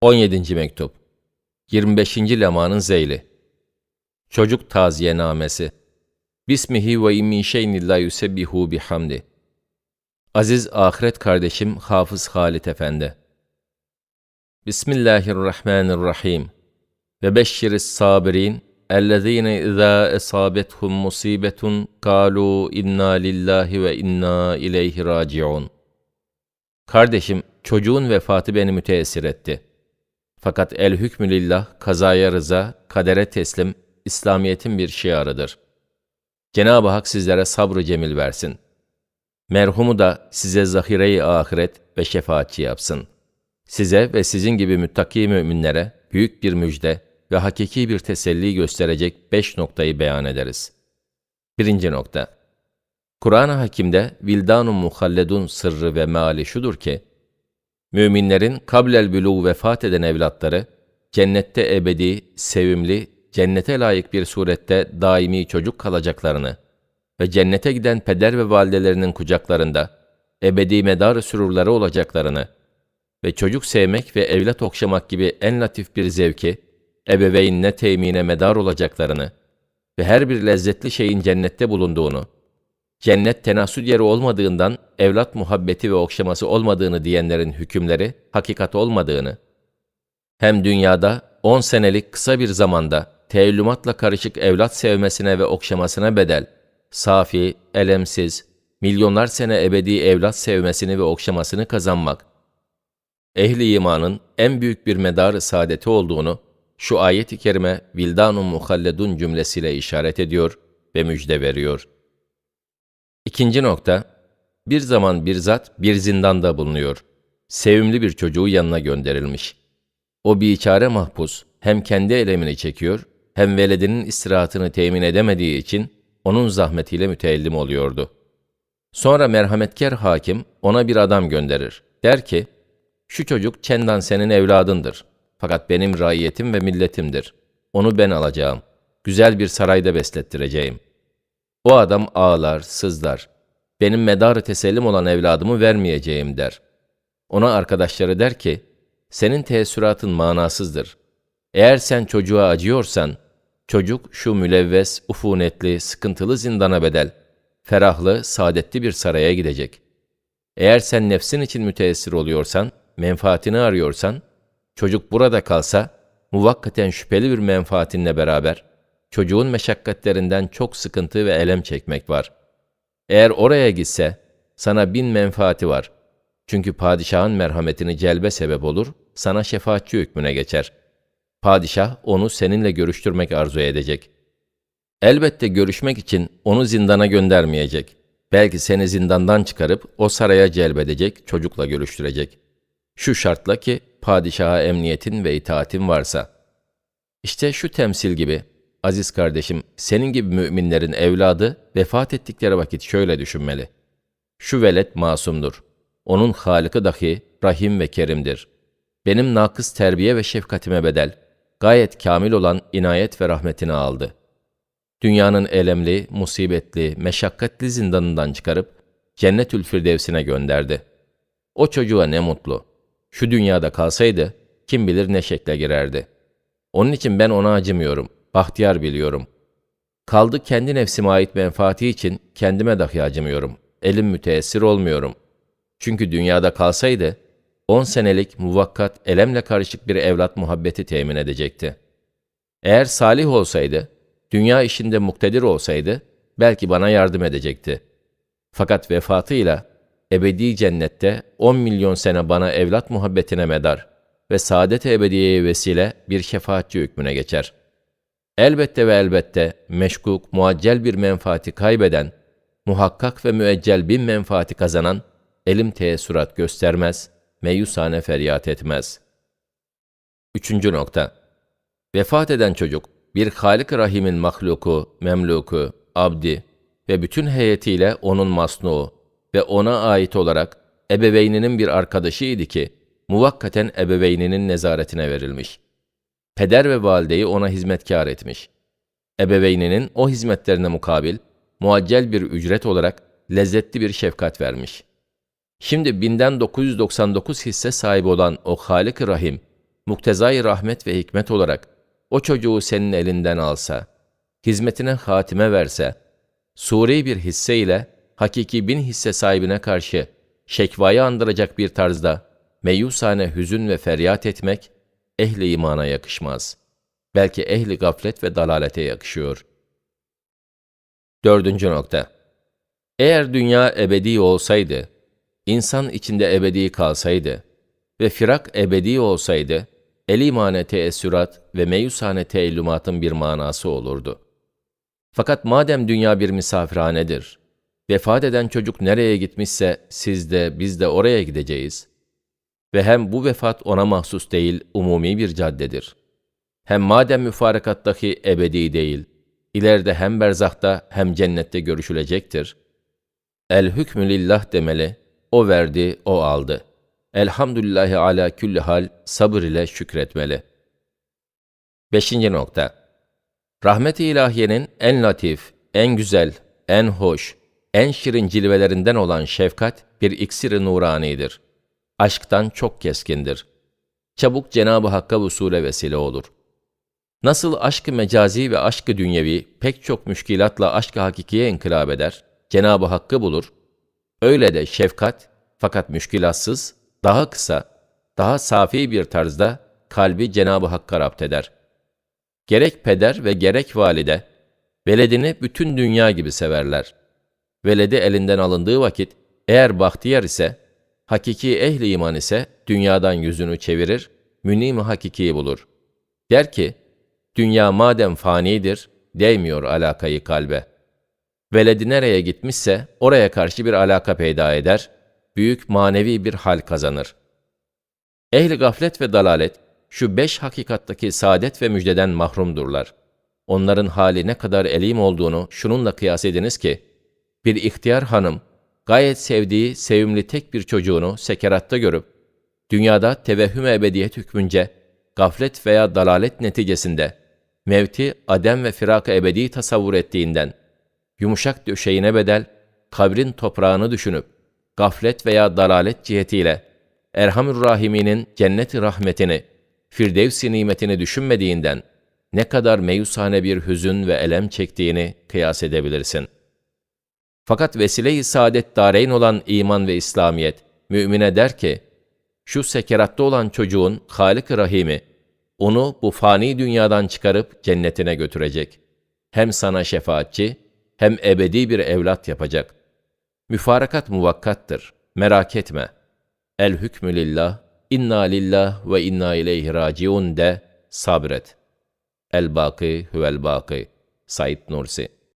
17. mektup 25. lemanın zeyli Çocuk taziyenamesi Bismihi ve immin şeyin illa yusebbihu bihamdi Aziz ahiret kardeşim Hafız Halit Efendi Bismillahirrahmanirrahim Ve beşşiris sabirin ellezine izâ esâbethum musibetun kâlû inna lillahi ve inna ileyhi raciun Kardeşim, çocuğun vefatı beni müteessir etti. Fakat el hükmü lillah, kazaya rıza, kadere teslim, İslamiyet'in bir şiarıdır. Cenab-ı Hak sizlere sabrı cemil versin. Merhumu da size zahire-i ahiret ve şefaatçi yapsın. Size ve sizin gibi müttaki müminlere büyük bir müjde ve hakiki bir teselli gösterecek beş noktayı beyan ederiz. Birinci nokta. Kur'an-ı Hakim'de vildanun muhalledun sırrı ve meali şudur ki, müminlerin kablel bülû vefat eden evlatları, cennette ebedi, sevimli, cennete layık bir surette daimi çocuk kalacaklarını ve cennete giden peder ve validelerinin kucaklarında ebedi medar sürurları olacaklarını ve çocuk sevmek ve evlat okşamak gibi en latif bir zevki, ebeveynine temine medar olacaklarını ve her bir lezzetli şeyin cennette bulunduğunu, cennet tenasül yeri olmadığından evlat muhabbeti ve okşaması olmadığını diyenlerin hükümleri hakikat olmadığını, hem dünyada 10 senelik kısa bir zamanda teellümatla karışık evlat sevmesine ve okşamasına bedel, safi, elemsiz, milyonlar sene ebedi evlat sevmesini ve okşamasını kazanmak, ehli imanın en büyük bir medarı saadeti olduğunu şu ayet-i kerime vildanun muhalledun cümlesiyle işaret ediyor ve müjde veriyor. İkinci nokta, bir zaman bir zat bir zindanda bulunuyor. Sevimli bir çocuğu yanına gönderilmiş. O biçare mahpus hem kendi elemini çekiyor, hem veledinin istirahatını temin edemediği için onun zahmetiyle müteellim oluyordu. Sonra merhametkar hakim ona bir adam gönderir. Der ki, şu çocuk çendan senin evladındır. Fakat benim raiyetim ve milletimdir. Onu ben alacağım. Güzel bir sarayda beslettireceğim. O adam ağlar, sızlar. Benim medarı tesellim olan evladımı vermeyeceğim der. Ona arkadaşları der ki, senin teessüratın manasızdır. Eğer sen çocuğa acıyorsan, çocuk şu mülevves, ufunetli, sıkıntılı zindana bedel, ferahlı, saadetli bir saraya gidecek. Eğer sen nefsin için müteessir oluyorsan, menfaatini arıyorsan, çocuk burada kalsa, muvakkaten şüpheli bir menfaatinle beraber, çocuğun meşakkatlerinden çok sıkıntı ve elem çekmek var. Eğer oraya gitse, sana bin menfaati var. Çünkü padişahın merhametini celbe sebep olur, sana şefaatçi hükmüne geçer. Padişah onu seninle görüştürmek arzu edecek. Elbette görüşmek için onu zindana göndermeyecek. Belki seni zindandan çıkarıp o saraya celbedecek, çocukla görüştürecek. Şu şartla ki padişaha emniyetin ve itaatin varsa. İşte şu temsil gibi aziz kardeşim, senin gibi müminlerin evladı vefat ettikleri vakit şöyle düşünmeli. Şu velet masumdur. Onun halıkı dahi rahim ve kerimdir. Benim nakıs terbiye ve şefkatime bedel, gayet kamil olan inayet ve rahmetini aldı. Dünyanın elemli, musibetli, meşakkatli zindanından çıkarıp cennetül firdevsine gönderdi. O çocuğa ne mutlu. Şu dünyada kalsaydı kim bilir ne şekle girerdi. Onun için ben ona acımıyorum bahtiyar biliyorum. Kaldı kendi nefsime ait menfaati için kendime dahi acımıyorum. Elim müteessir olmuyorum. Çünkü dünyada kalsaydı, on senelik muvakkat elemle karışık bir evlat muhabbeti temin edecekti. Eğer salih olsaydı, dünya işinde muktedir olsaydı, belki bana yardım edecekti. Fakat vefatıyla, ebedi cennette 10 milyon sene bana evlat muhabbetine medar ve saadet-i ebediyeye vesile bir şefaatçi hükmüne geçer.'' Elbette ve elbette meşkuk, muaccel bir menfaati kaybeden, muhakkak ve müeccel bir menfaati kazanan, elim teessürat göstermez, meyusane feryat etmez. Üçüncü nokta. Vefat eden çocuk, bir Halik Rahim'in mahluku, memluku, abdi ve bütün heyetiyle onun masnuğu ve ona ait olarak ebeveyninin bir arkadaşıydı ki, muvakkaten ebeveyninin nezaretine verilmiş.'' Peder ve valideyi ona hizmetkar etmiş. Ebeveyninin o hizmetlerine mukabil, muaccel bir ücret olarak lezzetli bir şefkat vermiş. Şimdi binden 999 hisse sahibi olan o Halik-i Rahim, muktezai rahmet ve hikmet olarak o çocuğu senin elinden alsa, hizmetine hatime verse, suri bir hisse ile hakiki bin hisse sahibine karşı şekvayı andıracak bir tarzda meyusane hüzün ve feryat etmek ehli imana yakışmaz. Belki ehli gaflet ve dalalete yakışıyor. Dördüncü nokta. Eğer dünya ebedi olsaydı, insan içinde ebedi kalsaydı ve firak ebedi olsaydı, elimane teessürat ve meyusane teellümatın bir manası olurdu. Fakat madem dünya bir misafirhanedir, vefat eden çocuk nereye gitmişse siz de biz de oraya gideceğiz. Ve hem bu vefat ona mahsus değil, umumi bir caddedir. Hem madem müfarekattaki ebedi değil, ileride hem berzahta hem cennette görüşülecektir. El hükmü lillah demeli, o verdi, o aldı. Elhamdülillahi ala külli hal sabır ile şükretmeli. Beşinci nokta. Rahmet-i ilahiyenin en latif, en güzel, en hoş, en şirin cilvelerinden olan şefkat bir iksir-i nuranidir. Aşktan çok keskindir. Çabuk Cenab-ı Hakk'a vusule vesile olur. Nasıl aşkı mecazi ve aşkı dünyevi pek çok müşkilatla aşkı hakikiye inkılap eder, Cenab-ı Hakk'ı bulur, öyle de şefkat fakat müşkilatsız, daha kısa, daha safi bir tarzda kalbi Cenab-ı Hakk'a rapt eder. Gerek peder ve gerek valide, veledini bütün dünya gibi severler. Veledi elinden alındığı vakit, eğer bahtiyar ise, hakiki ehli iman ise dünyadan yüzünü çevirir, münim hakiki bulur. Der ki, dünya madem fanidir, değmiyor alakayı kalbe. Veledi nereye gitmişse oraya karşı bir alaka peyda eder, büyük manevi bir hal kazanır. Ehli gaflet ve dalalet, şu beş hakikattaki saadet ve müjdeden mahrumdurlar. Onların hali ne kadar elim olduğunu şununla kıyas ediniz ki, bir ihtiyar hanım, gayet sevdiği, sevimli tek bir çocuğunu sekeratta görüp, dünyada tevehhüm ebediyet hükmünce, gaflet veya dalalet neticesinde, mevti, adem ve firak ebedi tasavvur ettiğinden, yumuşak döşeğine bedel, kabrin toprağını düşünüp, gaflet veya dalalet cihetiyle, Erhamür Rahimi'nin cennet rahmetini, Firdevs-i nimetini düşünmediğinden, ne kadar meyusane bir hüzün ve elem çektiğini kıyas edebilirsin. Fakat vesile-i saadet dareyn olan iman ve İslamiyet, mümine der ki, şu sekeratta olan çocuğun Halik-i Rahimi, onu bu fani dünyadan çıkarıp cennetine götürecek. Hem sana şefaatçi, hem ebedi bir evlat yapacak. Müfarakat muvakkattır, merak etme. El hükmü lillah, inna lillah ve inna ileyhi raciun de sabret. El-Baki huvel-Baki. Said Nursi